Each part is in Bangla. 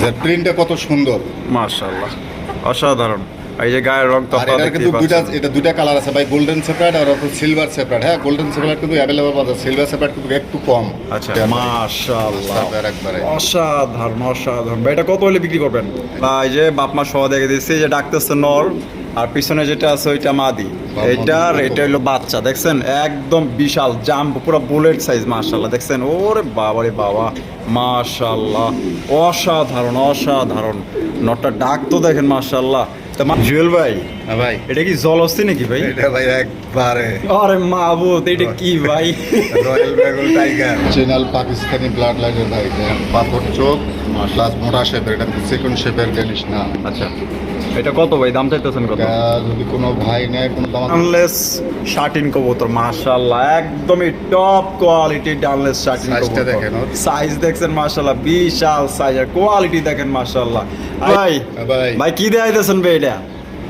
যে প্রিন্টটা কত সুন্দর। মাশাআল্লাহ। অসাধারণ। এই যে গায়ের রং তো আপনারা কিন্তু দুইটা এটা দুইটা কালার আছে ভাই গোল্ডেন সেপারেট আর সিলভার সেপারেট হ্যাঁ গোল্ডেন সেপারেট কিন্তু अवेलेबल পাওয়া যায়। সিলভার সেপারেট কিন্তু একটু কম। আচ্ছা। মাশাআল্লাহ। আপনার অসাধারণ অসাধারণ। ভাই এটা কত হলে বিক্রি করবেন? ভাই এই যে বাপ মা সহ দেখে দিচ্ছি যে ডাকতেছে নর। আর পিছনে যেটা আছে ওইটা মাদি। বাবা, এইটার এটা হলো বাচ্চা দেখছেন? একদম বিশাল জাম্প পুরো বুলেট সাইজ মাশাল্লাহ দেখছেন? ওরে বাবা রে বাবা মাশাল্লাহ অসাধারণ অসাধারণ। নটটা ডাক তো দেখেন মাশাল্লাহ তা মা- জুয়েল ভাই হ্যাঁ ভাই। এটা কি জলস্তি নাকি ভাই? এটা ভাই একবারে। আরে মাহবুদ এটা কি ভাই? Royal Bengal tiger. চেনাল Pakistani blood লাইনের ভাই পাথর চোখ প্লাস মোটা শেপের এটা সেকেন্ড শেপের জিনিস না। আচ্ছা। এটা কত ভাই? দাম চাইতেছেন কত? যদি কোনো ভাই নেয় কোনো দাম ডানলেস শার্টিন কবুতর মাশাআল্লাহ একদমই টপ কোয়ালিটি ডানলেস শার্টিন ইন কবুতর। দেখেন সাইজ দেখছেন মাশাআল্লাহ বিশাল সাইজ আর কোয়ালিটি দেখেন মাশাআল্লাহ। ভাই ভাই। ভাই কি দেখাইতেছেন ভাই এটা?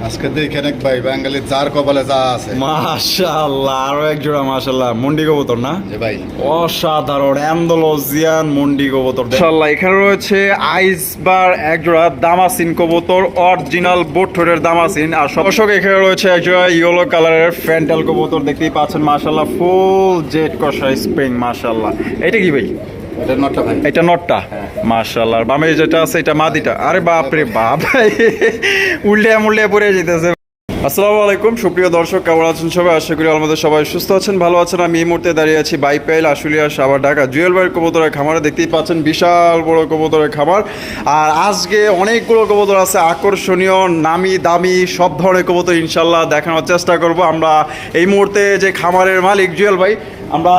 আজকে দেখেন এক ভাই বাঙালি যার কপালে যা আছে। মাশাআল্লাহ আরও এক জোড়া মাশাআল্লাহ মুন্ডি কবুতর না? যে ভাই। অসাধারণ অ্যান্ডোলজিয়ান মুন্ডি কবুতর মাশাআল্লাহ এখানে রয়েছে আইসবার এক জোড়া দামাসিন কবুতর অরিজিনাল বোটরের দামাসিন। আর সবশক এখানে রয়েছে এক জোড়া ইয়েলো কালারের ফ্যান্টাল কবুতর দেখতেই পাচ্ছেন মাশাআল্লাহ ফুল জেড কষা স্প্রিং মাশাআল্লাহ। এটা কি ভাই? এটা নটটা ভাই। এটা নটটা? মাশাআল্লাহ। বামে যেটা আছে এটা মাদিটা। আরে বাপ রে বাপ। উল্টে মুল্টে পড়ে যেতেছে। আসসালামু আলাইকুম। সুপ্রিয় দর্শক কেমন আছেন সবাই? আশা করি আমাদের সবাই সুস্থ আছেন ভালো আছেন। আমি এই মুহূর্তে দাঁড়িয়ে আছি বাইপাইল আশুলিয়া সাবার ঢাকা। জুয়েল ভাইয়ের কবুতরের খামারে দেখতেই পাচ্ছেন বিশাল বড় কবুতরের খামার। আর আজকে অনেকগুলো কবুতর আছে আকর্ষণীয় নামি দামি সব ধরনের কবুতর ইনশাল্লাহ দেখানোর চেষ্টা করব। আমরা এই মুহূর্তে যে খামারের মালিক জুয়েল ভাই আমরা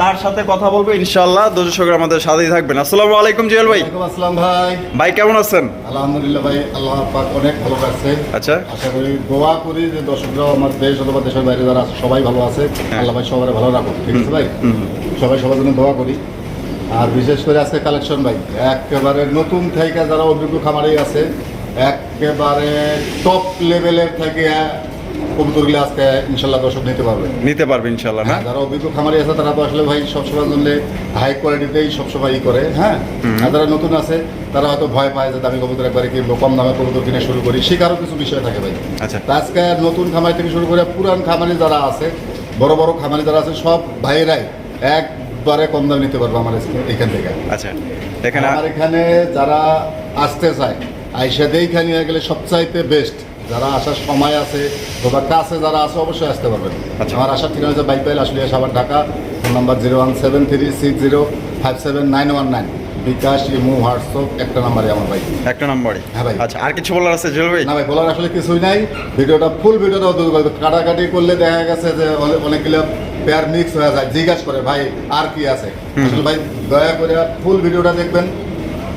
তার সাথে কথা বলব ইনশাল্লাহ দর্শকরা আমাদের সাথেই থাকবেন। আসসালামু আলাইকুম জুয়েল ভাই। আসসালাম ভাই। ভাই কেমন আছেন? আলহামদুলিল্লাহ ভাই আল্লাহ পাক অনেক ভালো আছে আচ্ছা। আশা করি দোয়া করি যে দর্শকরাও আমার দেশ অথবা দেশের বাইরে যারা আছে সবাই ভালো আছে। আল্লাহ ভাই সবার ভালো রাখুক। ঠিক আছে ভাই? সবাই সবার জন্য দোয়া করি। আর বিশেষ করে আজকে কালেকশন ভাই একেবারে নতুন থেকে যারা অভিজ্ঞ খামারেই আছে একেবারে টপ লেভেলের থেকে কবুতরগুলো আজকে ইনশাল্লাহ দর্শক নিতে পারবে। নিতে পারবে ইনশাল্লাহ না? হ্যাঁ যারা অভিজ্ঞ খামারি আছে তারা তো আসলে ভাই সবসময় জন্য হাই কোয়ালিটিতেই সবসময় ই করে হ্যাঁ? আর যারা নতুন আছে তারা হয়তো ভয় পায় যে দামি কবুতর একবারে কিনবো কম দামে কবুতর কিনে শুরু করি। কিছু বিষয় থাকে ভাই। আচ্ছা। আজকে নতুন খামারি থেকে শুরু করে পুরান খামারি যারা আছে বড় বড় খামারি যারা আছে সব ভাইয়েরাই একবারে কম দামে নিতে পারবে আমার এখান থেকে। আচ্ছা এখানে আমার এখানে যারা আসতে চায় আইসা দেখে নিয়ে গেলে সবচাইতে বেস্ট যারা আসার সময় আছে অথবা কাছে যারা আছে অবশ্যই আসতে পারবেন। আচ্ছা। আমার আসার ঠিকানা হচ্ছে বাইপাইল আসলে Savar Dhaka. Phone number zero one seven three six zero five seven nine one nine. BKash imo WhatsApp একটা নাম্বারে আমার ভাই। একটা নম্বরই হ্যাঁ ভাই। আচ্ছা আর কিছু বলার আছে জুয়েল ভাই? না ভাই বলার আসলে কিছুই নাই। ভিডিওটা ফুল ভিডিওটা কাটাকাটি করলে দেখা গেছে যে অনেকগুলো পেয়ার মিক্স হয়ে যায়। জিজ্ঞাসা করে ভাই আর কি আছে? আসলে ভাই দয়া করে ফুল ভিডিওটা দেখবেন।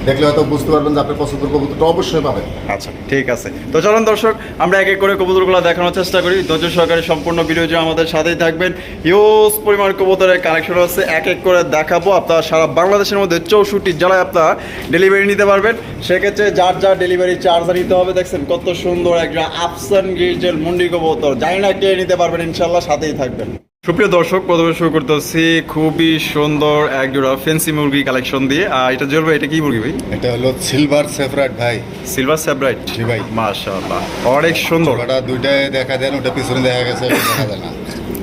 দেখলে হয়তো বুঝতে পারবেন যে আপনার পছন্দের কবুতরটা অবশ্যই পাবেন। আচ্ছা ঠিক আছে। তো চলুন দর্শক, আমরা এক এক করে কবুতরগুলো দেখানোর চেষ্টা করি। ধৈর্য সহকারে সম্পূর্ণ ভিডিও আমাদের সাথেই থাকবেন। হিউজ পরিমাণ কবুতরের কালেকশন আছে এক এক করে দেখাবো। আপনারা সারা বাংলাদেশের মধ্যে চৌষট্টি জেলায় আপনারা ডেলিভারি নিতে পারবেন। সেক্ষেত্রে যার যার ডেলিভারি চার্জ নিতে হবে, দেখছেন কত সুন্দর একটা আফসান গির্জেল মুন্ডি কবুতর। জানি না কে নিতে পারবেন ইনশাল্লাহ সাথেই থাকবেন। সুপ্রিয় দর্শক প্রথমে শুরু করতেছি খুবই সুন্দর এক জোড়া ফেন্সি মুরগি কালেকশন দিয়ে। আর এটা জোর এটা কি মুরগি ভাই? এটা হলো সিলভার সেফরাইট ভাই। সিলভার সেফরাইট জি ভাই। মাশাআল্লাহ অনেক সুন্দর। ওটা দুইটাই দেখা দেন ওটা পিছনে দেখা গেছে দেখা যায় না।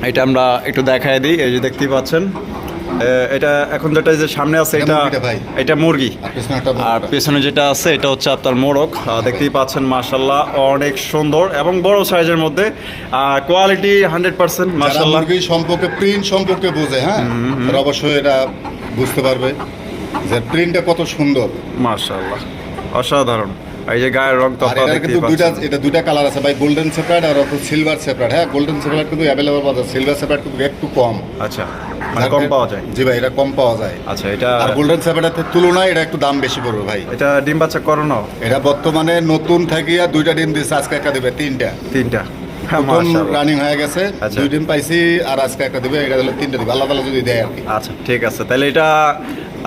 এটা আমরা একটু দেখায় দিই এই যে দেখতেই পাচ্ছেন। এটা এখন যেটা যে সামনে আছে এটা এটা। এটা মুরগি। আর পিছনে যেটা আছে এটা হচ্ছে আপনার মোরগ। দেখতেই পাচ্ছেন মাশাল্লাহ অনেক সুন্দর এবং বড় সাইজের মধ্যে কোয়ালিটি হান্ড্রেড পার্সেন্ট মাশাল্লাহ মুরগি সম্পর্কে প্রিন্ট সম্পর্কে বোঝে হ্যাঁ? অবশ্যই এটা বুঝতে পারবে যে প্রিন্টটা কত সুন্দর। মাশাল্লাহ অসাধারণ। এই যে গায়ের রং তো আপনারা কিন্তু দুইটা এটা দুইটা কালার আছে ভাই গোল্ডেন সেপারেট আর সিলভার সেপারেট হ্যাঁ? গোল্ডেন সেপারেট কিন্তু অ্যাভেলেবল পাওয়া যায় সিলভার সেপারেট কিন্তু একটু কম। আচ্ছা। মানে কম পাওয়া যায়। জি ভাই এটা কম পাওয়া যায়। আচ্ছা এটা আর গোল্ডেন সেপারেটের তুলনায় এটা একটু দাম বেশি পড়বে ভাই। এটা ডিম বাচ্চা করানো? এটা বর্তমানে নতুন থাকিয়া দুইটা ডিম দিচ্ছে আজকে একটা দিবে তিনটা। তিনটা। প্রথম রানিং হয়ে গেছে আচ্ছা। দুই ডিম পাইছি আর আজকে একটা দিবে এটা হলো তিনটা দিবে তালা যদি দেয় আর কি। আচ্ছা ঠিক আছে। তাহলে এটা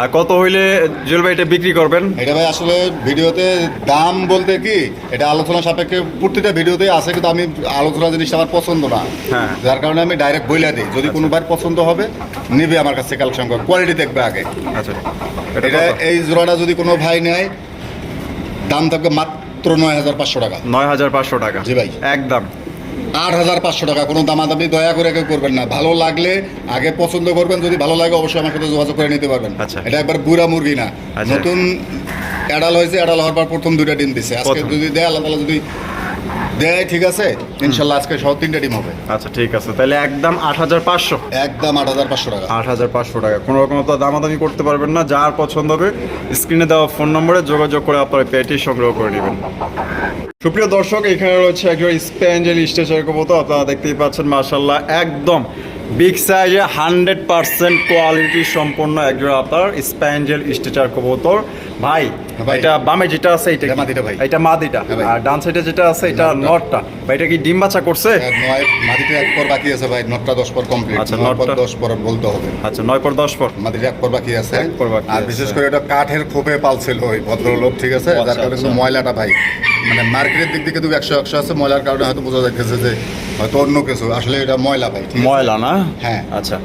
কত হইলে জুয়েল ভাই এটা বিক্রি করবেন? এটা ভাই আসলে ভিডিওতে দাম বলতে কি এটা আলোচনা সাপেক্ষে প্রতিটা ভিডিওতে আছে কিন্তু আমি আলোচনা জিনিসটা আমার পছন্দ না। হ্যাঁ। যার কারণে আমি ডাইরেক্ট বইলা দিই। যদি কোনো ভাই পছন্দ হবে নিবে আমার কাছে কালেকশন করে। কোয়ালিটি দেখবে আগে। আচ্ছা। এটা এই জোড়াটা যদি কোনো ভাই নেয় দাম থাকবে মাত্র নয় হাজার পাঁচশো টাকা। নয় হাজার পাঁচশো টাকা। জি ভাই। একদম। আট হাজার পাঁচশো টাকা। কোনো দামাদামি দয়া করে কেউ করবেন না। ভালো লাগলে আগে পছন্দ করবেন যদি ভালো লাগে অবশ্যই আমার সাথে যোগাযোগ করে নিতে পারবেন। আচ্ছা। এটা একবার বুড়া মুরগি না। আচ্ছা। নতুন অ্যাডাল হয়েছে অ্যাডাল হওয়ার পর প্রথম দুইটা ডিম দিছে। আজকে যদি দেয় আল্লাহ তালা যদি দেয় ঠিক আছে ইনশাল্লাহ আজকে সহ তিনটা ডিম হবে। আচ্ছা ঠিক আছে। তাহলে একদম আট হাজার পাঁচশো। একদম আট হাজার পাঁচশো টাকা। আট হাজার পাঁচশো টাকা। কোনো রকম তো দামাদামি করতে পারবেন না। যার পছন্দ হবে স্ক্রিনে দেওয়া ফোন নম্বরে যোগাযোগ করে আপনার পেটি সংগ্রহ করে নেবেন। সুপ্রিয় দর্শক, এখানে রয়েছে একজন স্প্যাঞ্জেল স্টেশন কবুতর আপনারা দেখতেই পাচ্ছেন মার্শাল্লাহ একদম বিগ সাইজে হান্ড্রেড পার্সেন্ট কোয়ালিটি সম্পন্ন একজন আপনার স্প্যাঞ্জেল স্টেচার কবুতর ভাই। এটা বামে যেটা আছে এটা মাদিটা ভাই। এটা মাদিটা হ্যাঁ আর ডান সাইডে যেটা আছে এটা নটটা। ভাই এটা কি ডিম বাচ্চা করছে? নয় মাটিতে এক পর বাকি আছে ভাই। নটটা দশ পর কমপ্লিট আচ্ছা, নয় পর পর বলতে হবে। আচ্ছা নয় পর দশ পর। মাটিতে এক পর বাকি আছে। এক পর বাকি আর বিশেষ করে এটা কাঠের খোপে পালছিল ওই ভদ্রলোক ঠিক আছে? আচ্ছা, যার কারণে আচ্ছা। কিন্তু ময়লাটা ভাই। মানে মার্কেটের দিক থেকে তো একশো একশো আছে ময়লার কারণে হয়তো বোঝা যাচ্ছে যে হয়তো অন্য কিছু। আসলে এটা ময়লা ভাই ময়লা না? হ্যাঁ। আচ্ছা।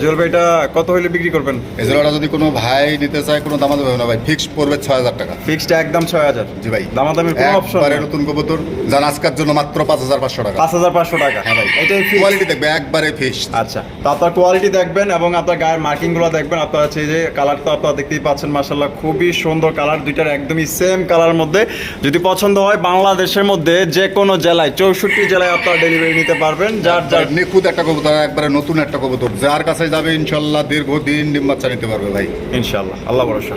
জুয়েল ভাই এটা কত হইলে বিক্রি করবেন? এছাড়া যদি কোনো ভাই নিতে চায় কোনো দামাদামি হবে না ভাই। ফিক্স পড়বে ছয় হাজার টাকা। ফিক্সড একদম ছয় হাজার। জি ভাই। দামাদামির কোনো অপশন একবারে নতুন কবুতর যান আজকের জন্য মাত্র পাঁচ হাজার পাঁচশো টাকা। পাঁচ হাজার পাঁচশো টাকা। হ্যাঁ ভাই। এটাই কোয়ালিটি দেখবে একবারে ফিক্স আচ্ছা। তো আপনার কোয়ালিটি দেখবেন এবং আপনার গায়ের মার্কিংগুলো দেখবেন। আপনার হচ্ছে যে কালার তো আপনারা দেখতেই পাচ্ছেন মাসাল্লাহ খুবই সুন্দর কালার দুইটার একদমই সেম কালার মধ্যে। যদি পছন্দ হয় বাংলাদেশের মধ্যে যে কোনো জেলায় চৌষট্টি জেলায় আপনারা ডেলিভারি নিতে পারবেন। যার যার নিখুঁত একটা কবুতর একবারে নতুন একটা কবুতর। যার কাছে যাবে ইনশাল্লাহ দীর্ঘদিন ডিম বাচ্চা নিতে পারবে ভাই। ইনশাল্লাহ আল্লাহ ভরসা।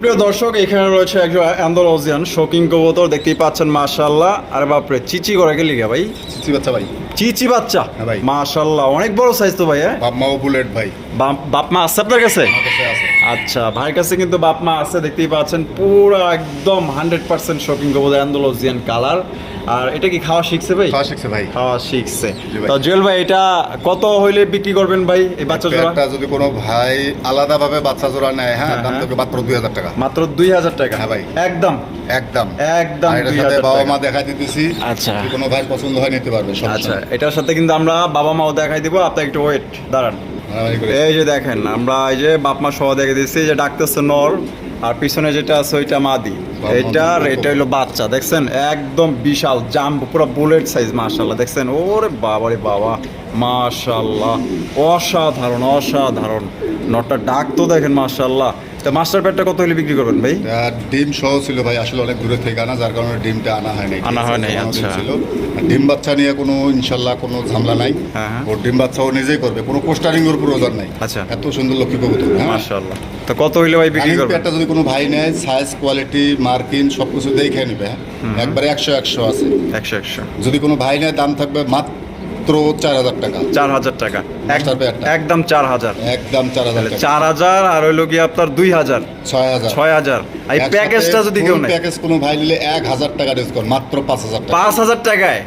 প্রিয় দর্শক এখানে রয়েছে একজন অ্যান্ডোলজিয়ান শোকিং কবুতর দেখতেই পাচ্ছেন মাশাল্লাহ আরে বাপরে চিচি করে গেলি গা ভাই? চিচি বাচ্চা ভাই। চিচি বাচ্চা? হ্যাঁ ভাই। মাশাল্লাহ অনেক বড় সাইজ তো ভাই হ্যাঁ? বাপ মাও বুলেট ভাই। বাপ- মা আছে আপনার কাছে? কাছে আচ্ছা ভাইয়ের কাছে কিন্তু বাপ মা আছে দেখতেই পাচ্ছেন পুরো একদম হান্ড্রেড পার্সেন্ট শপিং কবুতর অ্যান্ডোলজিয়ান কালার আর এটা কি খাওয়া শিখছে ভাই? খাওয়া শিখছে ভাই। খাওয়া শিখছে। তো জুয়েল ভাই এটা কত হইলে বিক্রি করবেন ভাই এই বাচ্চা জোড়া? যদি কোনো ভাই আলাদা ভাবে বাচ্চা জোড়া নেয় হ্যাঁ হ্যাঁ, দাম হ্যাঁ। থাকবে মাত্র দুই হাজার টাকা। মাত্র দুই হাজার টাকা? হ্যাঁ ভাই। একদম? একদম। একদম এটার সাথে বাবা মা দেখাই দিতেছি। আচ্ছা। যদি কোনো ভাই পছন্দ হয় নিতে পারবে আচ্ছা এটার সাথে কিন্তু আমরা বাবা মাও দেখাই দিব। আপনি একটু ওয়েট দাঁড়ান। এই যে দেখেন আমরা এই যে বাপ মা সহ দেখে দিচ্ছি যে ডাকতেছে নর। আর পিছনে যেটা আছে ওইটা মাদি। এটা এটার এটা হলো বাচ্চা দেখছেন? একদম বিশাল জাম পুরো বুলেট সাইজ মাশাল্লাহ দেখছেন? ওরে বাবা রে বাবা মাশাল্লাহ অসাধারণ অসাধারণ। নটা ডাক তো দেখেন মাশাল্লাহ তা মাস্টার প্যাডটা কত হলে বিক্রি করবেন ভাই? ডিম সহ ছিল ভাই আসলে অনেক দূরে থেকে আনা যার কারণে ডিমটা আনা হয় আনা আচ্ছা। ছিল। ডিম বাচ্চা নিয়ে কোনো ইনশাল্লাহ কোনো ঝামেলা নাই। হ্যাঁ, হ্যাঁ। ডিম বাচ্চা ও নিজেই করবে কোনো প্রয়োজন নাই। আচ্ছা। এত সুন্দর লক্ষ্মী কবুতর হ্যাঁ। মাশাল্লাহ তো কত হইলে ভাই বিক্রি রানিং করবেন? যদি কোনো ভাই নেয় সাইজ কোয়ালিটি মার্কিং সব কিছু দেখে নেবে? একবারে একশো একশো আছে। একশো একশো। যদি কোনো ভাই নেয় দাম থাকবে মাত্র চার হাজার টাকা। চার হাজার টাকা। এক- একদম চার হাজার। একদম চার হাজার চার হাজার আর হইল কি আপনার দুই হাজার। ছয় হাজার। ছয় হাজার। এই প্যাকেজটা যদি কেউ নেয়? প্যাকেজ কোনো ভাই নিলে এক হাজার টাকা ডিসকাউন্ট মাত্র পাঁচ হাজার টাকা। পাঁচ হাজার টাকায়?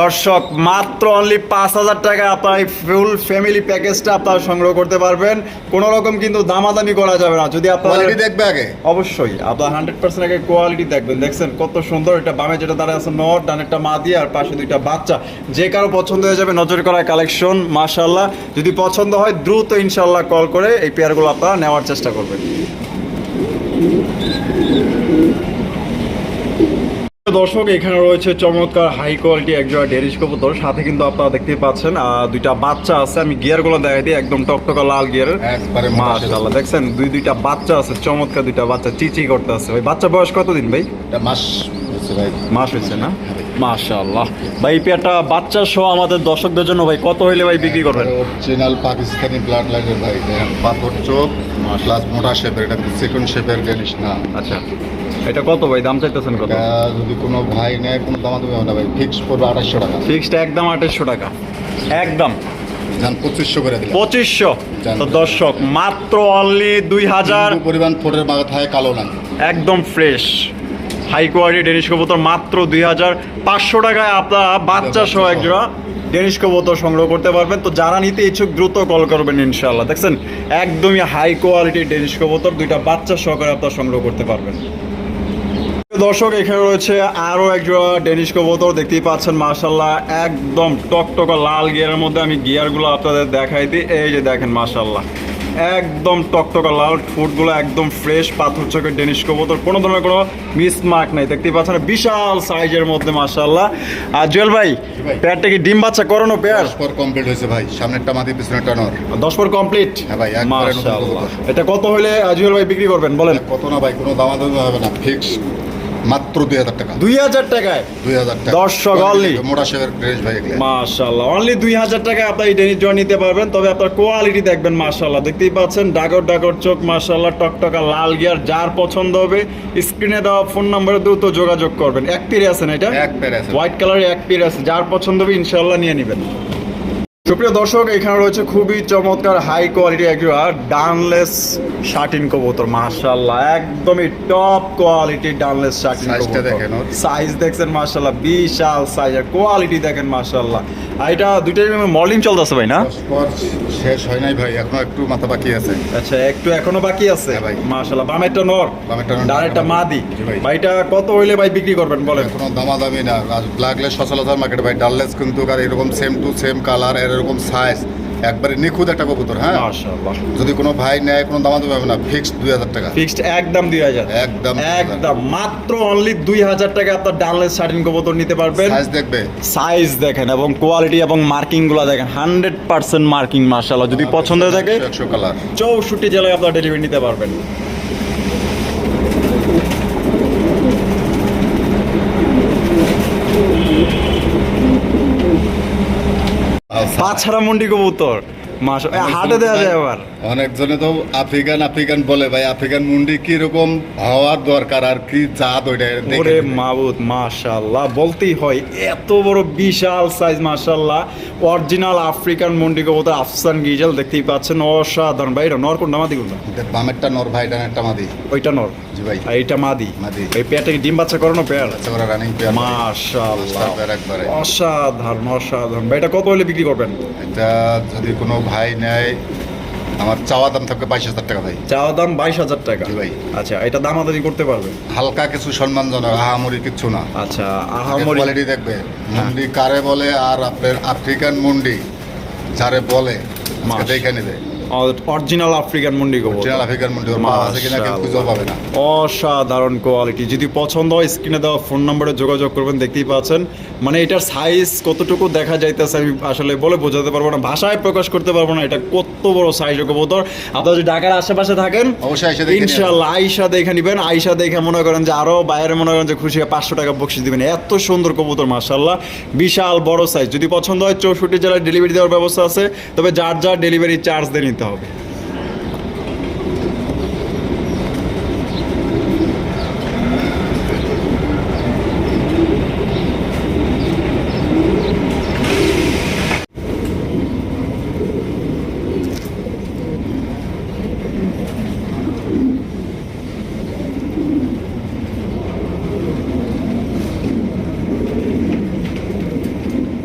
দর্শক মাত্র অনলি পাঁচ হাজার টাকায় আপনার এই ফুল ফ্যামিলি প্যাকেজটা আপনারা সংগ্রহ করতে পারবেন। কোনো রকম কিন্তু দামাদামি করা যাবে না। যদি আপনার কোয়ালিটি দেখবে আগে? অবশ্যই। আপনার হান্ড্রেড পার্সেন্ট আগে কোয়ালিটি দেখবেন। দেখছেন কত সুন্দর এটা বামে যেটা দাঁড়ায় আছে নট ডানেরটা মা দিয়ে আর পাশে দুইটা বাচ্চা। যে কারও পছন্দ হয়ে যাবে নজর করা কালেকশন মাশাল্লাহ যদি পছন্দ হয় দ্রুত ইনশাল্লাহ কল করে এই পেয়ারগুলো আপনারা নেওয়ার চেষ্টা করবেন। দর্শক এখানে রয়েছে চমৎকার হাই কোয়ালিটি একজোড়া ডেরিশ কবুতর। সাথে কিন্তু আপনারা দেখতে পাচ্ছেন দুইটা বাচ্চা আছে। আমি গিয়ারগুলো দেখাই দিই একদম টকটকা লাল গিয়ার। মাশাআল্লাহ দেখছেন? দুই দুইটা বাচ্চা আছে চমৎকার দুইটা বাচ্চা চিচি করতে আছে ভাই বাচ্চা বয়স কতদিন ভাই? মাস মাস হয়েছে না? মাশাআল্লাহ। ভাই পেয়ারটা বাচ্চা সহ আমাদের দর্শকদের জন্য ভাই কত হইলে ভাই বিক্রি করবেন? অরিজিনাল পাকিস্তানি ব্লাড লাইনের ভাই পাথর চোখ প্লাস মোটা শেপের এটা সেকেন্ড শেপের জিনিস না। আচ্ছা এটা কত ভাই দাম চাইতেছেন কত? যদি কোনো ভাই নেয় কোনো দাম তুমি না ভাই ফিক্স করবে আঠাশশো টাকা। ফিক্সড একদম আঠাশশো টাকা। একদম। যান পঁচিশশো করে দিলাম। পঁচিশশো। তো দর্শক মাত্র অনলি দুই হাজার পরিমাণ ফোটের মাথায় কালো নাই। একদম ফ্রেশ হাই কোয়ালিটি ডেনিশ কবুতর মাত্র দুই হাজার পাঁচশো টাকায় আপনারা বাচ্চা সহ এক জোড়া ডেনিশ কবুতর সংগ্রহ করতে পারবেন। তো যারা নিতে ইচ্ছুক দ্রুত কল করবেন ইনশাল্লাহ দেখছেন একদমই হাই কোয়ালিটি ডেনিশ কবুতর দুইটা বাচ্চা সহকারে আপনারা সংগ্রহ করতে পারবেন। দর্শক এখানে রয়েছে আরও এক জোড়া ডেনিশ কবুতর। দেখতেই পাচ্ছেন মাশাল্লাহ একদম টকটকা লাল গিয়ারের মধ্যে আমি গিয়ারগুলো আপনাদের দেখাই দিই। এই যে দেখেন মাশাল্লাহ একদম টকটকা লাল ঠোঁটগুলো একদম ফ্রেশ পাথর চোখের ডেনিশ কবুতর। কোনো ধরনের কোনো মিস মার্ক নাই। দেখতেই পাচ্ছেন বিশাল সাইজের মধ্যে মাশাল্লাহ আর জুয়েল ভাই। পেয়ারটা কি ডিম বাচ্চা করানো পেয়ার? পর কমপ্লিট হয়েছে ভাই। সামনেরটা মাদি পিছনেরটা নর। দশ পর কমপ্লিট হ্যাঁ ভাই, মাশাল্লাহ এটা কত হলে জুয়েল ভাই বিক্রি করবেন বলেন। কত না ভাই কোনো দামাদামি হবে না। ফিক্স মাত্র দুই হাজার টাকা। দুই হাজার টাকায়? দুই হাজার টাকা। দর্শক only। মোটা শেপের ড্রেস ভাই মাশাল্লাহ অনলি দুই হাজার টাকায় আপনার এই ডেনিস জয় নিতে পারবেন। তবে আপনার কোয়ালিটি দেখবেন মাশাল্লাহ দেখতেই পাচ্ছেন ডাগর ডাগর চোখ মাশাল্লাহ টকটকা লাল গিয়ার যার পছন্দ হবে স্ক্রিনে দেওয়া ফোন নম্বরে দ্রুত যোগাযোগ করবেন। এক পিরে আছেন এটা? এক পেয়ার আছে। হোয়াইট কালারের এক পির আছে। যার পছন্দ হবে ইনশাল্লাহ নিয়ে নেবেন। সুপ্রিয় দর্শক এখানে রয়েছে খুবই চমৎকার হাই কোয়ালিটি একটা ডানলেস শার্টিন কবুতর। মাশাল্লাহ একদমই টপ কোয়ালিটি ডানলেস শার্টিন দেখেন সাইজ দেখছেন মাশাল্লাহ বিশাল সাইজ আর কোয়ালিটি দেখেন মাশাল্লাহ আর এটা দুইটাই মলিং চলতেছে ভাই না? শেষ হয় নাই ভাই এখনও একটু মাথা বাকি আছে। আচ্ছা একটু এখনও বাকি আছে? হ্যাঁ ভাই। মাশাল্লাহ বামেরটা নর ডানেরটা মাদি। ভাইটা কত হইলে ভাই বিক্রি করবেন বলেন? কোনো দামাদামি না লাগলে সচরাচর মার্কেট ভাই ডাললেস কিন্তু আর এরকম সেম টু সেম কালার এরকম সাইজ একবারে নিখুঁত একটা কবুতর হ্যাঁ? যদি কোনো ভাই নেয় কোনো দামাদামি হবে না ফিক্সড দুই হাজার টাকা। ফিক্সড একদম দুই হাজার। একদম একদম মাত্র অনলি দুই হাজার টাকা আপনার ডানলেস শার্টিন কবুতর নিতে পারবেন। সাইজ দেখবে। সাইজ দেখেন এবং কোয়ালিটি এবং মার্কিংগুলো দেখেন হান্ড্রেড পার্সেন্ট মার্কিং মার্শাল্লাহ যদি পছন্দ থাকে চৌষট্টি জেলায় আপনার ডেলিভারি নিতে পারবেন। পাছাড়া মন্ডি কবুতর। হাটে দেওয়া যায় আবার। অনেকজনে তো আফ্রিকান আফ্রিকান বলে ভাই আফ্রিকান মুন্ডি কি রকম হওয়ার দরকার আর কি জাত ওইটা ওরে মাবুদ মাশাল্লাহ বলতেই হয় এত বড় বিশাল সাইজ মাশাল্লাহ অরিজিনাল আফ্রিকান মন্ডি কবুতর আফসান গিজাল দেখতেই পাচ্ছেন অসাধারণ। ভাই এটা নর কোনটা মাদি কোনটা বামেরটা নর ভাই ডানেরটা মাদি। ওইটা নর? জি ভাই। আর এইটা মাদি? মাদি। এই পেয়ারটা কি ডিম বাচ্চা করানো পেয়ার? আচ্ছা করে রানিং পেয়ার মাশাল্লাহ পেয়ার অসাধারণ অসাধারণ। ভাই এটা কত হলে বিক্রি করবেন? এটা যদি কোনো ভাই নেয় আমার চাওয়া দাম থাকবে বাইশ হাজার টাকা ভাই। চাওয়া দাম বাইশ হাজার টাকা? ভাই। আচ্ছা এটা দামাদারি করতে পারবে? হালকা কিছু সম্মানজনক আহামরি কিছু না। আচ্ছা আহামরি কোয়ালিটি দেখবে। মুন্ডি কারে বলে আর আপনার আফ্রিকান মুন্ডি যারে বলে। দেখে নেবে। অরিজিনাল আফ্রিকান মন্ডি কবুতর। অরিজিনাল আফ্রিকান মুন্ডি ওর আছে কিনা কেউ খুঁজেও পাবে না। অসাধারণ কোয়ালিটি যদি পছন্দ হয় স্ক্রিনে দেওয়া ফোন নম্বরে যোগাযোগ করবেন দেখতেই পাচ্ছেন। মানে এটার সাইজ কতটুকু দেখা যাইতেছে আমি আসলে বলে বোঝাতে পারব না ভাষায় প্রকাশ করতে পারব না এটা কত বড় সাইজ কবুতর। আপনারা যদি ঢাকার আশেপাশে থাকেন ইনশাল্লাহ আইসা দেখে নিবেন। আইসা দেখে মনে করেন যে আরও বাইরে মনে করেন যে খুশি পাঁচশো টাকা বকশিস দিবেন। এত সুন্দর কবুতর মার্শাল্লাহ বিশাল বড় সাইজ যদি পছন্দ হয় চৌষট্টি জেলায় ডেলিভারি দেওয়ার ব্যবস্থা আছে। তবে যার যার ডেলিভারি চার্জ দিয়ে নিতে হবে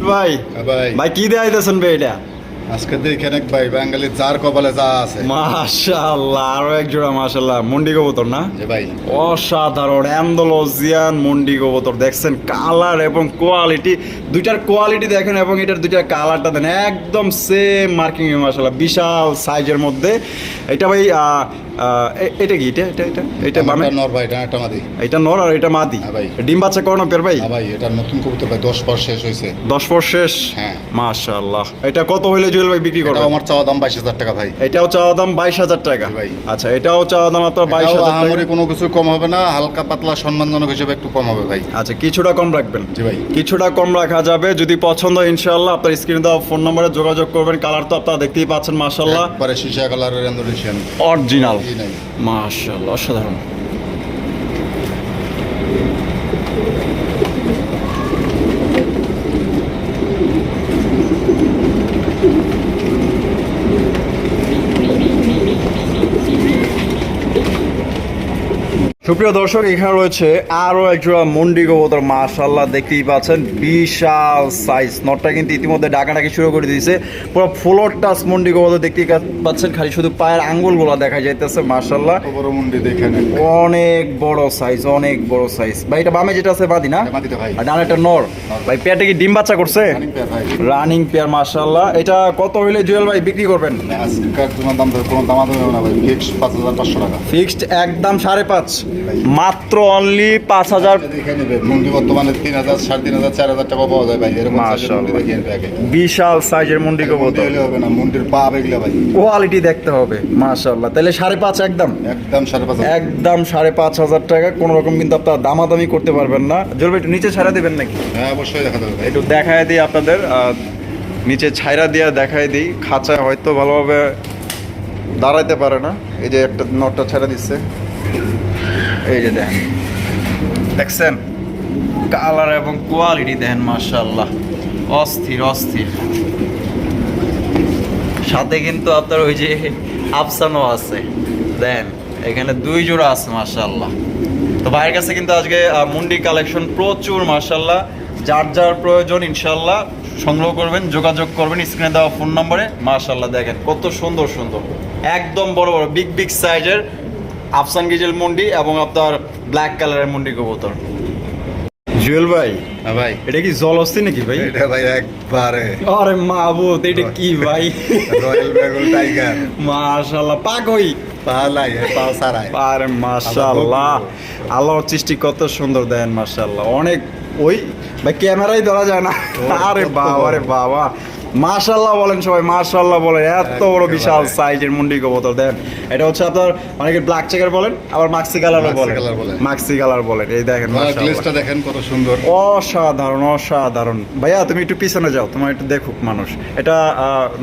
ভাই হ্যাঁ ভাই ভাই কি দেখাইতেছেন ভাই এটা আজকে দেখেন এক ভাই বাঙালি যার কপালে যা আছে। মাশাআল্লাহ আরও এক জোড়া মাশাআল্লাহ। মন্ডি কবুতর না? ভাই। অসাধারণ অ্যান্ডোলজিয়ান মন্ডি কবুতর। দেখছেন কালার এবং কোয়ালিটি দুইটার কোয়ালিটি দেখেন এবং এটার দুইটার কালারটা দেন। একদম সেম মার্কিং মাশাআল্লাহ। বিশাল সাইজের মধ্যে। এটা ভাই এটা কি? এটা এটা এটা এটা বামে নর ভাই ডানেরটা মাদি। এটা নর আর এটা মাদি? হ্যাঁ ভাই। ডিম বাচ্চা করানো পের ভাই? হ্যাঁ ভাই এটা নতুন কবুতর ভাই দশ পর শেষ হয়েছে। দশ পর শেষ? হ্যাঁ। মাশাআল্লাহ। এটা কত হইলে ভাই বিক্রি এটা করবেন আমার চাওয়া দাম বাইশ হাজার টাকা ভাই। এটাও চাওয়া দাম বাইশ হাজার টাকা? ভাই। আচ্ছা এটাও চাওয়া দাম আপনার বাইশ হাজার টাকা? কোনো কিছু কম হবে না হালকা পাতলা সম্মানজনক হিসেবে একটু কম হবে ভাই। আচ্ছা কিছুটা কম রাখবেন। জি ভাই। কিছুটা কম রাখা যাবে যদি পছন্দ ইনশাআল্লাহ আপনার স্ক্রিনে দেওয়া ফোন নম্বরে যোগাযোগ করবেন। কালার তো আপনারা দেখতেই পাচ্ছেন মাশাআল্লাহ। একবারে সীসা কালারের ইন্দোনেশিয়ান অরিজিনাল। মাশাআল্লাহ অসাধারণ। সুপ্রিয় দর্শক এখানে রয়েছে আরও একজোড়া মন্ডি কবুতর। মাশাল্লাহ দেখতেই পাচ্ছেন। বিশাল সাইজ নটটা কিন্তু ইতিমধ্যে ডাকাডাকি শুরু করে দিয়েছে। পুরো ফ্লোর টাচ মন্ডি কবুতর দেখতেই পাচ্ছেন। খালি শুধু পায়ের আঙ্গুলগুলো দেখা যাইতেছে মাশাল্লাহ অনেক বড় সাইজ অনেক বড় সাইজ ভাই এটা বামে যেটা আছে বাদি না? আর ডানে একটা নর। ভাই পেয়ারটা কি ডিম বাচ্চা করছে? রানিং পেয়ার মাশাল্লাহ এটা কত হইলে জুয়েল ভাই বিক্রি করবেন? ফিক্সড একদম সাড়ে পাঁচ। মাত্র অনলি পাঁচ হাজার বর্তমানে তিন হাজার সাড়ে তিন হাজার চার হাজার টাকা পাওয়া যায় ভাই। বিশাল সাইজের মুন্ডি কবুতর। হবে না মুন্ডির পা বেগলে ভাই। কোয়ালিটি দেখতে হবে মাশাল্লাহ তাহলে সাড়ে পাঁচ একদম? একদম সাড়ে পাঁচ হাজার। একদম সাড়ে পাঁচ হাজার টাকা কোনো রকম কিন্তু আপনার দামাদামি করতে পারবেন না। জলবে একটু নিচে ছাড়া দেবেন নাকি? হ্যাঁ অবশ্যই দেখা যাবে একটু দেখায় দিই আপনাদের নিচে ছাইরা দিয়ে দেখায় দিই। খাঁচায় হয়তো ভালোভাবে দাঁড়াইতে পারে না। এই যে একটা নটটা ছেড়ে দিচ্ছে। এই যে দেখেন। দেখছেন? কালার এবং কোয়ালিটি দেখেন মার্শাল্লাহ অস্থির অস্থির। সাথে কিন্তু আপনার ওই যে আফসানও আছে। দেন এখানে দুই জোড়া আছে মার্শাল্লাহ তো ভাইয়ের কাছে কিন্তু আজকে মুন্ডি কালেকশন প্রচুর মার্শাল্লাহ যার যার প্রয়োজন ইনশাল্লাহ সংগ্রহ করবেন, যোগাযোগ করবেন স্ক্রিনে দেওয়া ফোন নম্বরে মার্শাল্লাহ দেখেন, কত সুন্দর সুন্দর। একদম বড় বড় বিগ বিগ সাইজের আফসান গিজেল মুন্ডি এবং আপনার ব্ল্যাক কালারের মুন্ডি কবুতর। জুয়েল ভাই হ্যাঁ ভাই। এটা কি জলস্তি নাকি ভাই? এটা ভাই একবারে। আরে মাহবুদ এটা কি ভাই? Royal Bengal tiger. মাশাল্লাহ পাকই পালাই পা সারাই আরে মাশাল্লাহ আল্লাহর সৃষ্টি কত সুন্দর দেন অনেক ওই ভাই ক্যামেরাই ধরা যায় না। আরে বাবা আরে বাবা। মাশাল্লাহ বলেন সবাই মাশাল্লাহ বলেন। এত বড় বিশাল সাইজের মুন্ডি কবুতর এটা হচ্ছে আপনার অনেকে ব্ল্যাক চেকার বলেন আবার মাক্সি কালারও বলেন। মাক্সি কালার বলেন এই দেখেন দেখেন কত সুন্দর। অসাধারণ অসাধারণ। ভাইয়া তুমি একটু পিছনে যাও তোমার একটু দেখুক মানুষ। এটা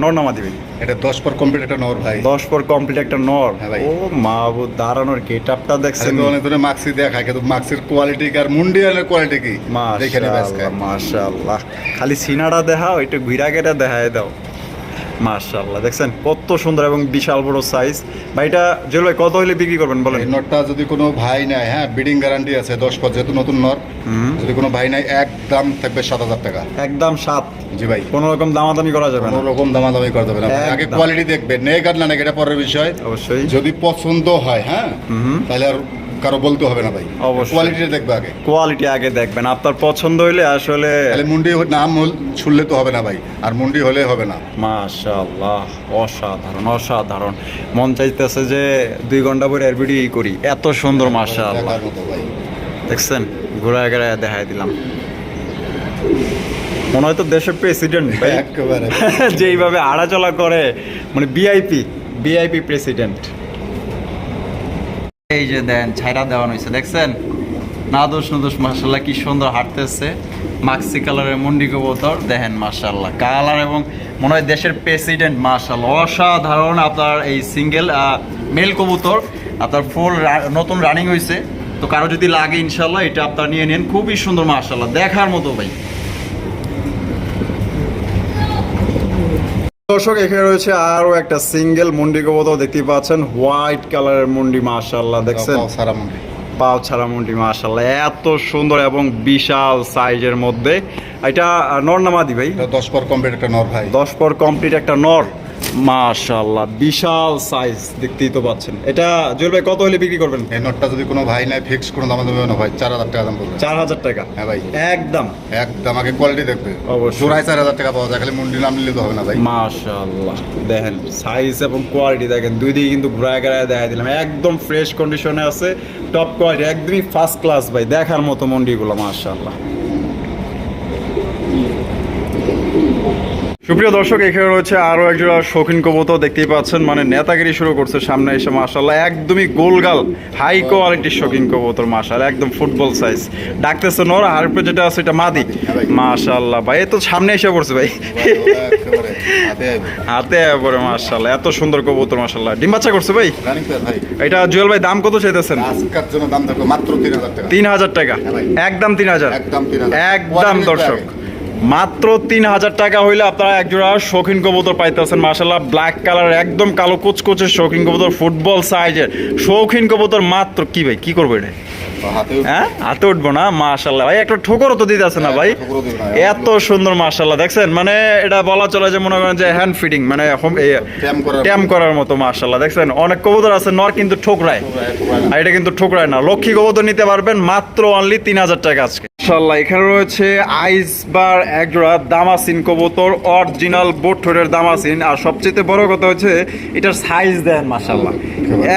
নর্নামা দিবি এটা দশ পর কমপ্লিট একটা নর ভাই। দশ পর কমপ্লিট একটা নর? হ্যাঁ। ও মাহবুদ দাঁড়ানোর গেট আপটা দেখছেন? অনেক ধরে মাক্সি দেখায় কিন্তু মাক্সির কোয়ালিটি আর মুন্ডিয়ালের কোয়ালিটি কি? দেখে মাশাআল্লাহ মাশাআল্লাহ। খালি সিনাটা দেখাও একটু ঘুরা দেখায় দাও। মাশাআল্লাহ দেখছেন? কত সুন্দর এবং বিশাল বড় সাইজ ভাইটা জেল ভাই কত হইলে বিক্রি করবেন বলেন? নটটা যদি কোনো ভাই নেয় হ্যাঁ বিডিং গ্যারান্টি আছে দশ পর যেহেতু নতুন নট। যদি কোনো ভাই নেয় এক দাম থাকবে সাত হাজার টাকা। একদম সাত। জি ভাই। কোনো রকম দামাদামি করা যাবে কোনো রকম দামাদামি করে দেবে না। আগে কোয়ালিটি দেখবে নেক আর না নেক এটা পরের বিষয়। অবশ্যই। যদি পছন্দ হয় হ্যাঁ তাহলে আর কারও বলতে হবে না ভাই। অবশ্যই। কোয়ালিটিটা দেখবে আগে। কোয়ালিটি আগে দেখবেন। আপনার পছন্দ হইলে আসলে তাহলে মুন্ডি হল- শুনলে তো হবে না ভাই। আর মুন্ডি হলে হবে না। মাশাআল্লাহ অসাধারণ অসাধারণ। মন চাইতেছে যে দুই ঘণ্টা পরে এর ভিডিও করি। এত সুন্দর মাশাআল্লাহ। দেখছেন? ঘোরায় ঘোরায় দেখাই দিলাম। মনে হয় তো দেশের প্রেসিডেন্ট যেইভাবে আড়াচলা করে মানে বিআইপি বিআইপি প্রেসিডেন্ট এই যে দেন, ছাইরা দেওয়ানো হয়েছে। দেখছেন? নাদোষ নদোষ মার্শাল্লাহ কি সুন্দর হাঁটতেছে। মাক্সি কালারের মুন্ডি কবুতর, দেখেন মার্শাল্লাহ কালার এবং মনে হয় দেশের প্রেসিডেন্ট মার্শাল্লাহ অসাধারণ আপনার এই সিঙ্গেল মেল কবুতর। আপনার ফুল নতুন রানিং হয়েছে। তো কারও যদি লাগে ইনশাল্লাহ এটা আপনার নিয়ে নেন। খুবই সুন্দর মার্শাল্লাহ দেখার মতো, ভাই। দর্শক এখানে রয়েছে আরও একটা সিঙ্গেল মুন্ডি কবুতর দেখতে পাচ্ছেন। হোয়াইট কালারের মুন্ডি মাশাল্লাহ দেখছেন? পাও সারা মুন্ডি। পাও ছাড়া মুন্ডি মাশাল্লাহ এত সুন্দর এবং বিশাল সাইজের মধ্যে। এটা নর নামাদি ভাই? দশ পর কমপ্লিট একটা নর ভাই। দশ পর কমপ্লিট একটা নর। মাশাল্লাহ বিশাল সাইজ দেখতেই তো পাচ্ছেন। এটা জুয়েল ভাই কত হলে বিক্রি করবেন? এই নটটা যদি কোনো ভাই নেয় ফিক্স কোনো দাম দেবে না ভাই চার হাজার টাকা দাম পড়বে। চার হাজার টাকা? হ্যাঁ ভাই। একদম। একদম আগে কোয়ালিটি দেখবে। অবশ্যই। জোড়ায় চার হাজার টাকা পাওয়া যায় খালি মুন্ডি নাম নিলে তো হবে না ভাই। মাশাআল্লাহ। দেখেন সাইজ এবং কোয়ালিটি দেখেন দুই দিকে কিন্তু ঘুরায় ঘুরায় দেখাই দিলাম। একদম ফ্রেশ কন্ডিশনে আছে টপ কোয়ালিটি একদমই ফার্স্ট ক্লাস ভাই দেখার মতো মন্ডিগুলো মাশাআল্লাহ। সুপ্রিয় দর্শক এখানে রয়েছে আরও একজোড়া শৌখিন কবুতর দেখতেই পাচ্ছেন মানে নেতাগিরি শুরু করছে সামনে এসে মাশাল্লাহ একদমই গোলগাল হাই কোয়ালিটির শৌখিন কবুতর মাশাল একদম ফুটবল সাইজ ডাকতেছে নর উপরে যেটা আছে এটা মাদি। মাশাল্লাহ ভাই তো সামনে এসে পড়ছে ভাই। হাতে পরে মাশাল্লাহ এত সুন্দর কবুতর মাশাল্লাহ ডিম বাচ্চা করছে ভাই? এটা জুয়েল ভাই দাম কত চাইতেছেন? তিন হাজার টাকা। হ্যাঁ। একদম তিন হাজার। একদম দর্শক। মাত্র তিন হাজার টাকা হইলে আপনারা একজোড়া শৌখিন কবুতর পাইতেছেন মার্শাল্লাহ ব্ল্যাক কালার একদম কালো কুচকুচে শৌখিন কবুতর ফুটবল সাইজের শৌখিন কবুতর মাত্র কি ভাই কি করবে এটা? হাতে হ্যাঁ? হাতে উঠবো না মাশাল্লাহ ভাই একটা ঠোকরও তো দিতে আছে না ভাই। না। এত সুন্দর মাশাল্লাহ দেখছেন? মানে এটা বলা চলে যে মনে করেন যে হ্যান্ড ফিডিং মানে ট্যাম করার মতো। মাশাল্লাহ দেখছেন? অনেক কবুতর আছে নর কিন্তু ঠোকরায়। আর এটা কিন্তু ঠোকরায় না। লক্ষ্মী কবুতর নিতে পারবেন মাত্র অনলি তিন হাজার টাকা আজকে। মাশাল্লাহ এখানে রয়েছে আইস বার একজোড়া দামাসিন কবুতর অরিজিনাল বোট ঠোঁটের দামাসিন। আর সবচেয়ে বড় কথা হচ্ছে এটার সাইজ দেন মাশাল্লাহ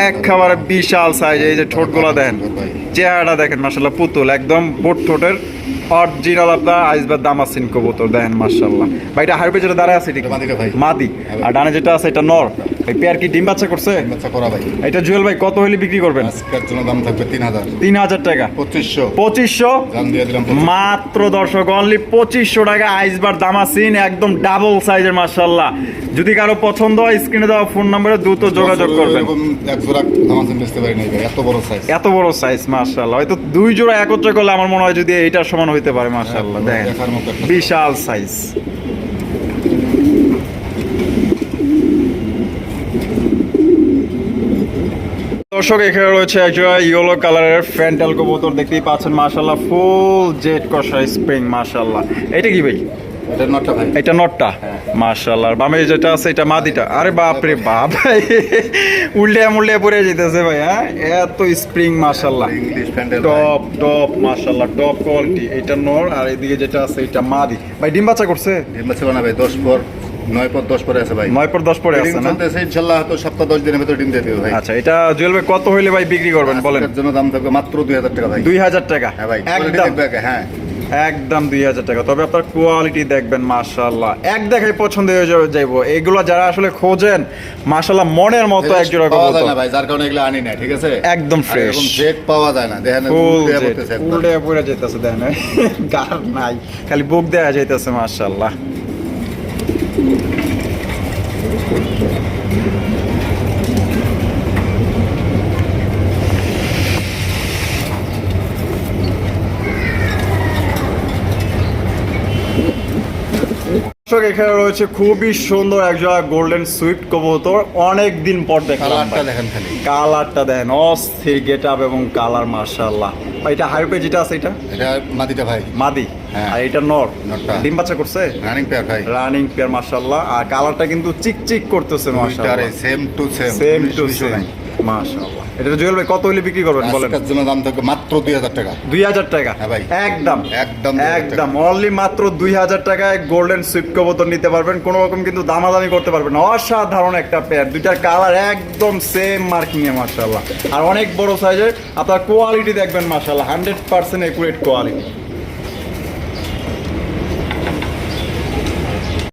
এক খাবারে বিশাল সাইজ এই যে ঠোঁটগুলো দেন। চেহারাটা দেখেন মাশাল্লাহ পুতুল একদম বোট ঠোঁটের অরিজিনাল আপনার আইসবার দামাসিন কবুতর দেখেন মাশাল্লাহ ভাই এটা হাইপে যেটা দাঁড়ায় আছে মাদি। আর ডানে যেটা আছে এটা নর। ভাই পেয়ার কি ডিম বাচ্চা করছে? বাচ্চা করা ভাই। এটা জুয়েল ভাই কত হলে বিক্রি করবেন? আজকের জন্য দাম থাকবে তিন হাজার। তিন হাজার টাকা। পঁচিশশো। পঁচিশশো? দাম দিয়ে দিলাম মাত্র দর্শক অনলি পঁচিশশো টাকা আইসবার দামাসিন একদম ডাবল সাইজের মার্শাল্লাহ যদি কারও পছন্দ হয় স্ক্রিনে দেওয়া ফোন নম্বরে দ্রুত যোগাযোগ করবেন। এক জোড়া ধামাসিন বেচতে পারি নাই এত বড় সাইজ এত বড় সাইজ মার্শাল্লাহ হয়তো দুই জোড়া একত্রে করলে আমার মনে হয় যদি এইটার সমান হইতে পারে মার্শাল্লাহ দেখেন মতো একটা বিশাল সাইজ দর্শক এখানে রয়েছে একজোড়া ইয়েলো কালারের ফ্যান্টাল কবুতর দেখতেই পাচ্ছেন মাশাল্লাহ ফুল জেড কষা স্প্রিং মাশাল্লাহ এটা কি ভাই? এটা নটটা মাশাল্লাহ আর বামে যেটা আছে এটা মাদিটা। আরে বাপ রে বাপ উল্টে মুল্টে পড়ে যেতেছে ভাই হ্যাঁ? এত স্প্রিং প্যান্ডেল টপ টপ মাশাল্লাহ টপ কোয়ালিটি এটা নর আর এদিকে যেটা আছে এটা মাদি। ভাই ডিম বাচ্চা করছে? ডিম্বা ছিল না ভাই দশ পর। নয় পর দশ পরে আছে ভাই। নয় পর দশ পরে আছে না? চলতেছে ইনশাল্লাহ হয়তো সপ্তাহ দশ দিনের ভিতরে ডিম দিয়ে দেবে ভাই। আচ্ছা এটা জুয়েল ভাই কত হইলে ভাই বিক্রি করবেন বলেন? আজকের জন্য দাম থাকবে মাত্র দুই হাজার টাকা ভাই। দুই হাজার টাকা? হ্যাঁ ভাই একদম। হ্যাঁ। একদম দুই হাজার টাকা। তবে আপনার কোয়ালিটি দেখবেন মাশাল্লাহ এক দেখাই পছন্দ হয়ে যাবে যাইবো। এগুলো যারা আসলে খোঁজেন মাশাল্লাহ মনের মতো এক জোড়া পাওয়া যায় না ভাই যার কারণে এগুলো আনি না ঠিক আছে? একদম। এরকম জেট পাওয়া যায় না দেখেন উল্টে পড়ে গার নাই খালি বুক দেওয়া যাইতেছে মাশাল্লাহ দর্শক, এখানে রয়েছে খুবই সুন্দর একজোড়া গোল্ডেন সুইফট কবুতর। অনেক দিন পর দেখলাম কালারটা দেখেন খালি। কালারটা দেখেন অস্থির গেট আপ এবং কালার মার্শাল্লাহ এটা হাইপে যেটা আছে এটা? এটা মাটিটা ভাই। মাদি? হ্যাঁ। আর এটা নর। ডিম বাচ্চা করছে? রানিং পেয়ার ভাই। রানিং পেয়ার মার্শাল্লাহ আর কালারটা কিন্তু চিক চিক করতেছে মার্শাল্লাহ same to same same to same এটা জুয়েল ভাই কত হলে বিক্রি করবেন বলেন? আজকের জন্য দাম থাকবে মাত্র দুই হাজার টাকা। দুই হাজার টাকা? হ্যাঁ ভাই। একদম। একদম একদম। অনলি মাত্র দুই হাজার টাকায় গোল্ডেন কবুতর নিতে পারবেন। কোনো রকম কিন্তু দামাদামি করতে পারবেন না। অসাধারণ একটা পেয়ার দুইটার কালার একদম সেম মার্কিং এ মার্শাল্লাহ আর অনেক বড় সাইজের আপনার কোয়ালিটি দেখবেন মার্শাল্লাহ হান্ড্রেড পার্সেন্ট একুরেট কোয়ালিটি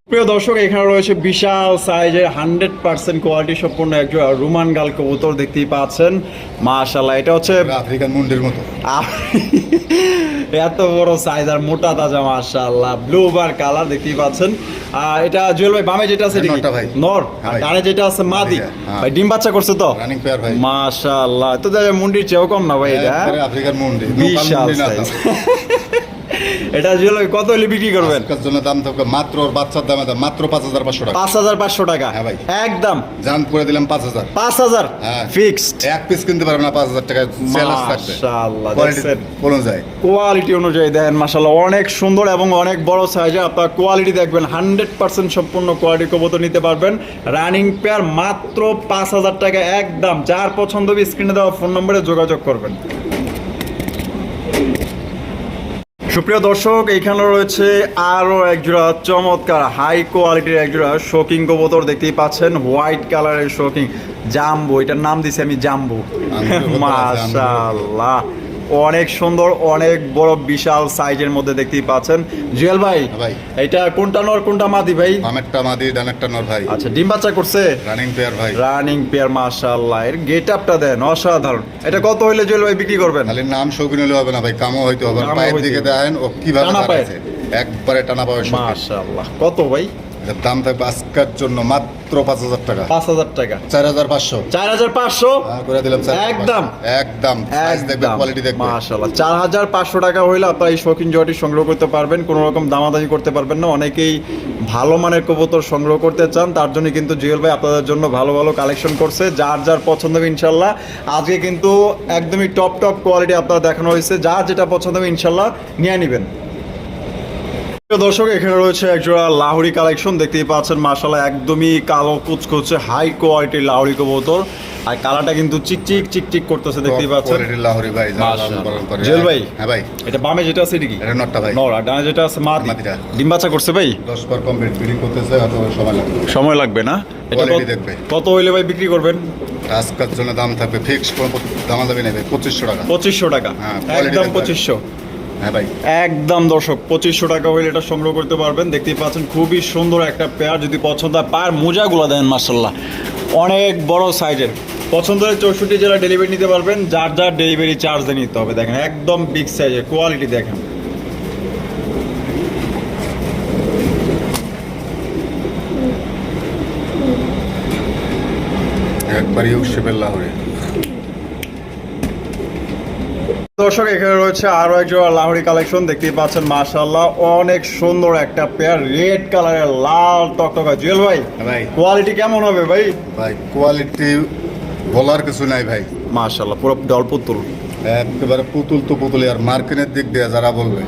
প্রিয় দর্শক এখানে রয়েছে বিশাল সাইজের হান্ড্রেড পার্সেন্ট কোয়ালিটি সম্পূর্ণ একজন রুমান গাল কবুতর দেখতেই পাচ্ছেন। মাশাল্লাহ এটা হচ্ছে আফ্রিকান মুন্ডির মতো। এত বড় সাইজ আর মোটা তাজা মাশাআল্লাহ। ব্লু বার কালার দেখতেই পাচ্ছেন। আর এটা জুয়েল ভাই বামে যেটা আছে ভাই। নর। হ্যাঁ। ডানে যেটা আছে মাদি। হ্যাঁ। ভাই ডিম বাচ্চা করছে তো? রানিং পেয়ার ভাই। মাশাআল্লাহ। তো মুন্ডির চেয়েও কম না ভাই এটা হ্যাঁ? আফ্রিকান মুন্ডি। বিশাল সাইজ এটা ভাই কত হলে বিক্রি করবেন? আজকের জন্য দাম থাকবে মাত্র ওর বাচ্চার দামে দাম মাত্র পাঁচ হাজার পাঁচশো টাকা। পাঁচ হাজার পাঁচশো টাকা? হ্যাঁ ভাই। একদম। জান করে দিলাম পাঁচ হাজার। পাঁচ হাজার? হ্যাঁ। ফিক্সড? এক পিস কিনতে পারবে না পাঁচ হাজার টাকা সেলাস থাকবে মাশাআল্লাহ কোয়ালিটি দেখছেন? অনুযায়ী। কোয়ালিটি অনুযায়ী দেখেন মাসাল্লাহ অনেক সুন্দর এবং অনেক বড় সাইজে আপনার কোয়ালিটি দেখবেন হান্ড্রেড পার্সেন্ট সম্পূর্ণ কোয়ালিটি কবুতর নিতে পারবেন। রানিং পেয়ার মাত্র পাঁচ হাজার টাকা একদম। যার পছন্দ হবে স্ক্রিনে দেওয়া ফোন নম্বরে যোগাযোগ করবেন। সুপ্রিয় দর্শক এইখানে রয়েছে আরও একজোড়া চমৎকার হাই কোয়ালিটির একজোড়া শোকিং কবুতর দেখতেই পাচ্ছেন হোয়াইট কালারের শোকিং জাম্বু এটার নাম দিছি আমি জাম্বু। মাশাল্লাহ অনেক সুন্দর অনেক বড় বিশাল সাইজের মধ্যে দেখতেই পাচ্ছেন। জুয়েল ভাই ভাই। এটা কোনটা নর কোনটা মাদি ভাই? বামেরটা মাদি ডানেরটা নর ভাই। আচ্ছা ডিম বাচ্চা করছে? রানিং পেয়ার ভাই। রানিং পেয়ার মাশাআল্লাহ। এর গেট আপটা দেন অসাধারণ। এটা কত হইলে জুয়েল ভাই বিক্রি করবেন? খালি নাম শৌখিন হলে হবে না ভাই কামও হইতে হবে পায়ের দিকে। দেখেন ও কীভাবে পায়ে। একবারে টানা পাবে মাশাল্লাহ কত ভাই? দাম থাকবে আজকের জন্য মাত্র পাঁচ হাজার টাকা। পাঁচ হাজার টাকা। চার হাজার পাঁচশো। চার হাজার পাঁচশো? হ্যাঁ, করে দিলাম একদম? একদম। দেখবে কোয়ালিটি দেখবে। মাশাআল্লাহ। চার হাজার পাঁচশো টাকা হইলে আপনারা এই শৌখিন জয়টি সংগ্রহ করতে পারবেন কোনো রকম দামাদামি করতে পারবেন না। অনেকেই ভালো মানের কবুতর সংগ্রহ করতে চান তার জন্য কিন্তু জুয়েল ভাই আপনাদের জন্য ভালো ভালো কালেকশন করছে। যার যার পছন্দ হবে ইনশাল্লাহ আজকে কিন্তু একদমই টপ টপ কোয়ালিটি আপনারা দেখানো হয়েছে। যার যেটা পছন্দ হবে ইনশাল্লাহ নিয়ে নেবেন। দর্শক এখানে রয়েছে একজোড়া লাহড়ি কালেকশন। দেখতেই পাচ্ছেন মাসালা একদমই কালো কুচকুচে হাই কোয়ালিটির লাহড়ি কবুতর। আর কালারটা কিন্তু চিকচিক চিকচিক করতেছে দেখতেই পাচ্ছেন। লাহড়ি ভাই জেল ভাই হ্যাঁ ভাই। এটা বামে যেটা আছে এটা কি? এটা নটটা ভাই। নড়া ডানে যেটা আছে মাটি। মাদিটা ডিম বাচ্চা করছে ভাই? 10 বার কমপ্লিট বিক্রি করতেছে আর সময় লাগবে। সময় লাগবে না? এটা কত হইলে ভাই বিক্রি করবেন? আজকের জন্য দাম থাকবে ফিক্সড দাম দাবি ভাই 2500 টাকা। 2500 টাকা। হ্যাঁ একদম 2500 হ্যাঁ ভাই। একদম দর্শক পঁচিশশো টাকা হইলে এটা সংগ্রহ করতে পারবেন। দেখতেই পাচ্ছেন খুবই সুন্দর একটা পেয়ার যদি পছন্দ হয় পায়ের মোজাগুলো দেন মার্শাল্লাহ অনেক বড় সাইজের পছন্দ হয় চৌষট্টি জেলা ডেলিভারি নিতে পারবেন যার যার ডেলিভারি চার্জ দিয়ে নিতে হবে। দেখেন একদম বিগ সাইজের কোয়ালিটি দেখেন। একবারই শেপের লাহোরি দর্শক এখানে রয়েছে আরও একজোড়া লাহোরি কালেকশন। দেখতেই পাচ্ছেন মাশাআল্লাহ অনেক সুন্দর একটা পেয়ার রেড কালারের লাল টকটকা। জুয়েল ভাই ভাই। কোয়ালিটি কেমন হবে ভাই? ভাই কোয়ালিটি বলার কিছু নাই ভাই। মাশাআল্লাহ পুরো ডল পুতুল। একেবারে পুতুল তো পুতুল আর মার্কেটের দিক দিয়ে যারা বলবে।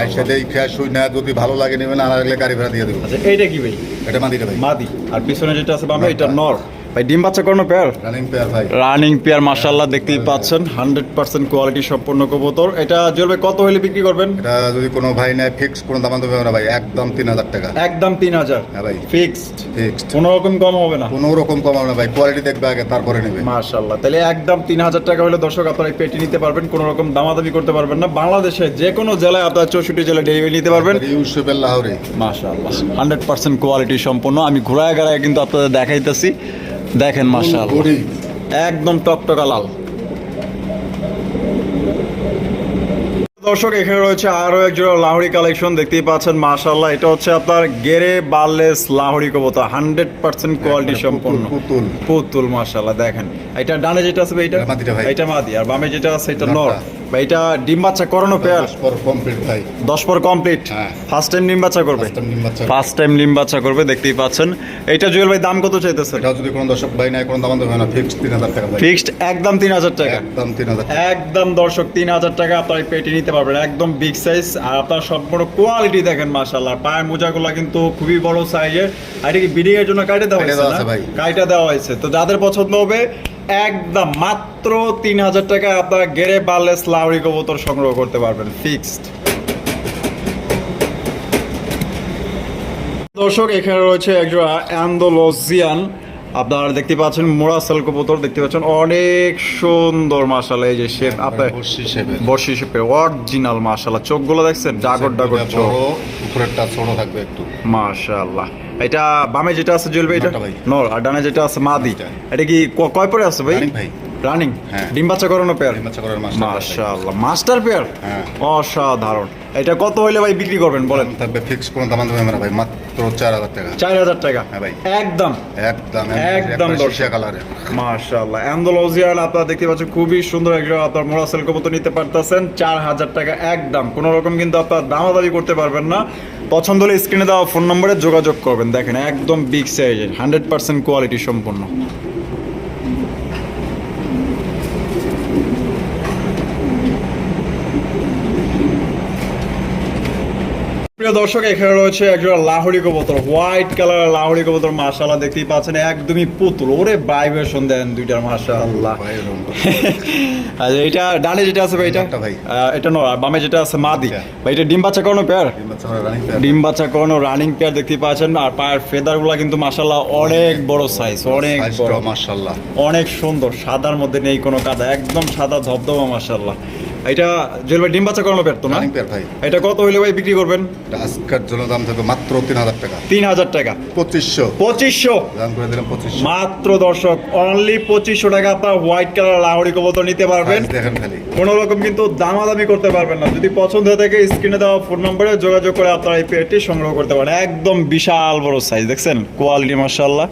আইসা দেই খেয়া শুই না যদি ভালো লাগে নেবে না লাগলে গাড়ি ভাড়া দিয়ে দেবো। আচ্ছা এইটা কি ভাই? এটা মাদিটা ভাই। মাদি। আর পিছনে যেটা আছে বামে এটা নর। ভাই ডিম বাচ্চা কোনো পেয়ার? রানিং পেয়ার ভাই। রানিং পেয়ার মাশাআল্লাহ দেখতেই পাচ্ছেন। হান্ড্রেড পার্সেন্ট কোয়ালিটি সম্পন্ন কবুতর। এটা জুয়েল কত হলে বিক্রি করবেন? এটা যদি কোনো ভাই নেয় ফিক্স কোনো দাম দেবে না ভাই একদম তিন হাজার টাকা। একদম তিন হাজার? হ্যাঁ ভাই। ফিক্সড ফিক্সড কোনো রকম কম হবে না? কোনো রকম কমাবে না ভাই কোয়ালিটি দেখবে আগে তারপরে নেবে। মাশাল্লাহ তাহলে একদম তিন হাজার টাকা হলে দর্শক আপনারা পেটি নিতে পারবেন কোনো রকম দামাদামি করতে পারবেন না। বাংলাদেশে যে কোনো জেলায় আপনারা চৌষট্টি জেলায় ডেলিভারি নিতে পারবেন। ইউক শেপের লাহোরি হান্ড্রেড পার্সেন্ট কোয়ালিটি সম্পন্ন। আমি ঘোরায় গাড়ায় কিন্তু আপনাদের দেখাইতেছি। দেখেন মাশাল্লাহ বডি একদম টকটকা লাল। দর্শক এখানে রয়েছে আরও এক জোড়া লাহোরি কালেকশন দেখতেই পাচ্ছেন মাশাল্লাহ এটা হচ্ছে আপনার গেরে বার্লেস লাহোরি কবতা হান্ড্রেড পার্সেন্ট কোয়ালিটি সম্পন্ন। পুতুল। পুতুল মাশাল্লাহ দেখেন। এটা ডানে যেটা আছে এটা? এটা এটা মাদি আর বামে যেটা আছে এটা নর। বা এটা ডিম বাচ্চা করানো পেয়ার পর কমপ্লিট ভাই। দশ পর কমপ্লিট। ফার্স্ট টাইম ডিম বাচ্চা করবে। ফার্স্ট টাইম ডিম বাচ্চা করবে। দেখতেই পাচ্ছেন। এটা জুয়েল ভাই দাম কত চাইতেছে এটাও যদি কোনো দর্শক ভাই নেয় কোনো দাম দেবে না ফিক্স তিন হাজার টাকা ফিক্সড একদম তিন হাজার টাকা। একদম তিন হাজার একদম দর্শক তিন হাজার টাকা আপনার পেটি নিতে পারবেন একদম বিগ সাইজ আর আপনার সম্পূর্ণ কোয়ালিটি দেখেন মাশাল্লাহ পায়ের মোজাগুলো কিন্তু খুবই বড় সাইজের আর এটা কি বিডিং এর জন্য কাটে দেওয়া হয়েছে? ভাই। কাইটা দেওয়া হয়েছে। তো যাদের পছন্দ হবে একদম মাত্র তিন হাজার টাকা আপনারা গেরে বার্লেস লাউরি কবুতর সংগ্রহ করতে পারবেন ফিক্সড দর্শক এখানে রয়েছে একজোড়া অ্যান্ডোলজিয়ান আপনারা দেখতে পাচ্ছেন মোরাসেল কবুতর দেখতে পাচ্ছেন অনেক সুন্দর মাসাল এই যে শেপ আপনার বর্ষি শেপের অরিজিনাল মাশাল্লাহ চোখগুলো দেখছেন ডাগর ডাগর চোখ। উপরেরটা ছোট থাকবে একটু। মাশাল্লাহ এটা বামে যেটা আছে জুয়েল ভাই এটা। নর আর ডানে যেটা আছে মাদি এটা। এটা কি কয় পরে আছে ভাই ভাই রানিং হ্যাঁ। ডিম বাচ্চা করানো পেয়ার ডিম বাচ্চা করার মাস মাস্টার পেয়ার হ্যাঁ। অসাধারণ। এটা কত হইলে ভাই বিক্রি করবেন বলেন? থাকবে ফিক্স কোনো দাম দেবে না ভাই মাত্র চার হাজার টাকা। চার হাজার টাকা? হ্যাঁ ভাই। একদম। একদম একদম। দর্শক। কালারে মাশাআল্লাহ। অ্যান্ডোলজিয়ান আপনারা দেখতে পাচ্ছেন খুবই সুন্দর একজন আপনার মোরাসেল কবুতর নিতে পারতেছেন। চার হাজার টাকা একদম। কোনো রকম কিন্তু আপনার দামাদারি করতে পারবেন না। পছন্দ হলে স্ক্রিনে দেওয়া ফোন নম্বরে যোগাযোগ করবেন। দেখেন একদম বিগ সাইজের হান্ড্রেড পার্সেন্ট কোয়ালিটি সম্পূর্ণ। প্রিয় দর্শক এখানে রয়েছে একজন লাহোরি কবুতর হোয়াইট কালার লাহোরি কবুতর মাশাআল্লাহ দেখতেই পাচ্ছেন একদমই পুতুল। ওরে ভাইব্রেশন দেন দুইটার মাশাআল্লাহ। আচ্ছা এটা ডানে যেটা আছে ভাই এটা। এটা নয় বামে যেটা আছে মাদি। আচ্ছা। ভাই এটা ডিম বাচ্চা কোনো পেয়ার? ডিম বাচ্চা রানিং পেয়ার ডিম বাচ্চা কোনো রানিং পেয়ার দেখতে পাচ্ছেন আর পায়ের ফেদারগুলো কিন্তু মাশাআল্লাহ অনেক বড় সাইজ অনেক বড়। মাশাআল্লাহ। অনেক সুন্দর সাদার মধ্যে নেই কোনো কাদা একদম সাদা ধবধবা মাশাআল্লাহ। এটা জুয়েল ভাই ডিম বাচ্চা করানো পেট তো না? পেয়ার ভাই। এটা কত হইলে ভাই বিক্রি করবেন? আজকের জন্য দাম থাকবে মাত্র তিন হাজার টাকা। তিন হাজার টাকা। পঁচিশশো। পঁচিশশো? দাম করে দিলাম পঁচিশশো। মাত্র দর্শক অনলি পঁচিশশো টাকা আপনার হোয়াইট কালার লাহড়ি কবুতর নিতে পারবেন। দেখেন খালি। কোনো রকম কিন্তু দামাদামি করতে পারবেন না। যদি পছন্দ হয়ে থাকে স্ক্রিনে দেওয়া ফোন নম্বরে যোগাযোগ করে আপনারা এই পেয়ারটি সংগ্রহ করতে পারেন। একদম বিশাল বড় সাইজ দেখছেন? কোয়ালিটি মার্শাল্লাহ